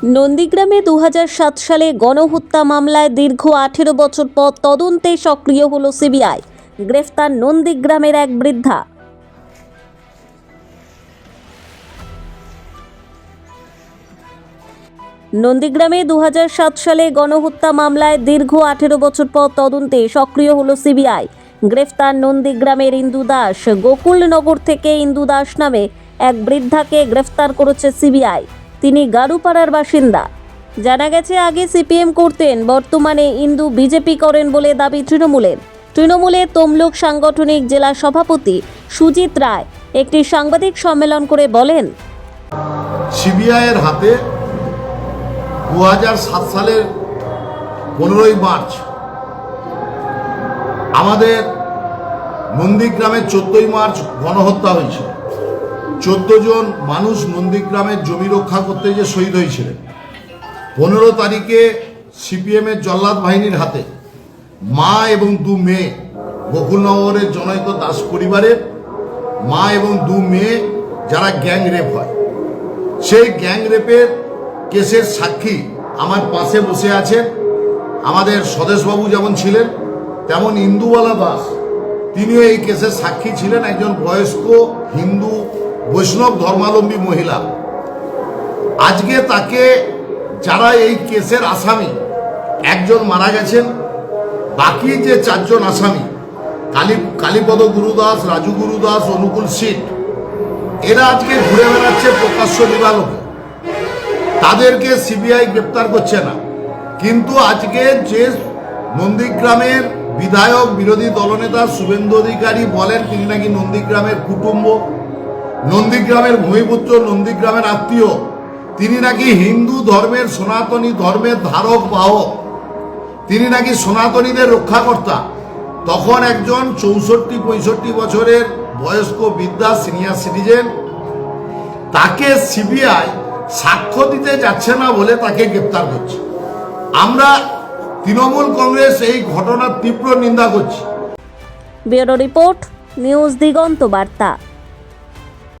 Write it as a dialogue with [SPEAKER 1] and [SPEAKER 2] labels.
[SPEAKER 1] নন্দীগ্রামে দু হাজার সাত সালে গণহত্যা মামলায় দীর্ঘ আঠেরো বছর পর তদন্তে সক্রিয় হল সিবিআই। গ্রেফতার নন্দীগ্রামের এক বৃদ্ধা। নন্দীগ্রামে দু হাজার সাত সালে গণহত্যা মামলায় দীর্ঘ আঠেরো বছর পর তদন্তে সক্রিয় হল সিবিআই। গ্রেফতার নন্দীগ্রামের ইন্দু দাস। গোকুলনগর থেকে ইন্দু দাস নামে এক বৃদ্ধাকে গ্রেফতার করেছে সিবিআই। তিনি গারুপাড়ার বাসিন্দা। জানা গেছে আগে সিপিএম করতেন, বর্তমানে ইন্দু বিজেপি করেন বলে দাবি তৃণমূলের। তৃণমূলের তমলুক সাংগঠনিক জেলা সভাপতি সুজিত রায় একটি সাংবাদিক সম্মেলন করে বলেন,
[SPEAKER 2] সিবিআইয়ের হাতে দু সালের পনেরোই মার্চ আমাদের নন্দীগ্রামে চোদ্দই মার্চ গণহত্যা হয়েছিল। চোদ্দ জন মানুষ নন্দীগ্রামের জমি রক্ষা করতে যে শহীদ হয়েছিলেন। পনেরো তারিখে সিপিএমের জল্লাদ বাহিনীর হাতে মা এবং দু মেয়ে, গোকুলনগরের জনৈক দাস পরিবারের মা এবং দু মেয়ে যারা গ্যাং রেপ হয়। সেই গ্যাং রেপের কেসের সাক্ষী আমার পাশে বসে আছেন। আমাদের স্বদেশবাবু যেমন ছিলেন, তেমন ইন্দুবালা দাস, তিনিও এই কেসের সাক্ষী ছিলেন। একজন বয়স্ক হিন্দু বৈষ্ণব ধর্মাবলম্বী মহিলা। আজকে তাকে যারা এই কেসের আসামি, একজন মারা গেছেন, বাকি যে চারজন আসামি, কালী, কালীপদ গুরুদাস, রাজু গুরুদাস, অনুকূল সিট এরা আজকে ঘুরে বেড়াচ্ছে প্রকাশ্য দিবালোকে তাদেরকে সিবিআই গ্রেপ্তার করছে না। কিন্তু আজকে যে নন্দীগ্রামের বিধায়ক, বিরোধী দলনেতা শুভেন্দু অধিকারী বলেন, তিনি নাকি নন্দীগ্রামের কুটুম্ব নন্দীগ্রামের ভূমিপুত্র, নন্দীগ্রামের আত্মীয়। তিনি নাকি হিন্দু ধর্মের সনাতনী ধর্মের ধারক, বাহক। তিনি নাকি সনাতনীদের রক্ষাকর্তা। তখন একজন চৌষট্টি, পঁয়ষট্টি বছরের বয়স্ক বিদ্যা সিনিয়র সিটিজেন। তাকে সিবিআই সাক্ষ্য দিতে যাচ্ছে না বলে তাকে গ্রেপ্তার করছে। আমরা তৃণমূল কংগ্রেস এই ঘটনার তীব্র নিন্দা করছি।
[SPEAKER 1] ব্যুরো রিপোর্ট, নিউজ দিগন্ত বার্তা।